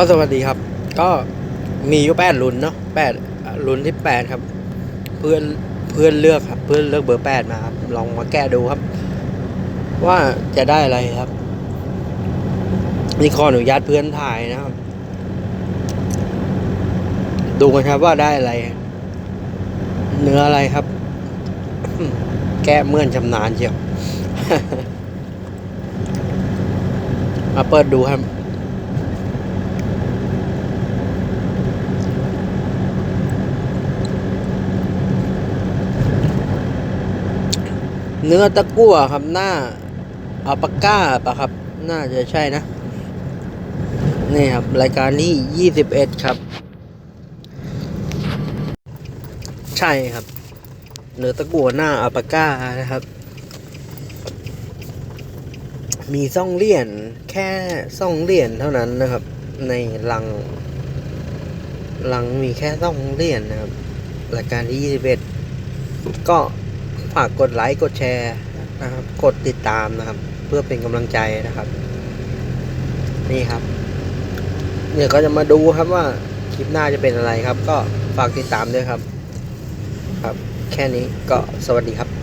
ก็สวัสดีครับ ก็มีอยู่แปดรุ่นเนาะแปดรุ่นที่แปดครับ เพื่อนเพื่อนเลือกครับเพื่อนเลือกเบอร์แปดมาครับลองมาแก้ดูครับ ว่าจะได้อะไรครับนี่ขออนุญาตเพื่อนถ่ายนะครับ ดูกันครับว่าได้อะไร เนื้ออะไรครับ แก้เมื่อนชำนาญเชียวมาเปิดดูครับ เนื้อตะกั่วครับหน้าอัลปาก้าปะครับ น่าจะใช่นะ นี่ครับ รายการนี้ยี่สิบเอ็ดครับ ใช่ครับ เนื้อตะกั่วหน้าอัลปาก้านะครับ มีซ่องเหรียญแค่ซ่องเหรียญเท่านั้นนะครับ ในลังลังมีแค่ซ่องเหรียญนะครับ รายการที่ยี่สิบเอ็ดก็ ฝากกดไลค์กดแชร์นะครับ กดติดตามนะครับ เพื่อเป็นกำลังใจนะครับ นี่ครับเดี๋ยวก็จะมาดูครับว่าคลิปหน้าจะเป็นอะไรครับ ก็ฝากติดตามด้วยครับ ครับ แค่นี้ก็สวัสดีครับ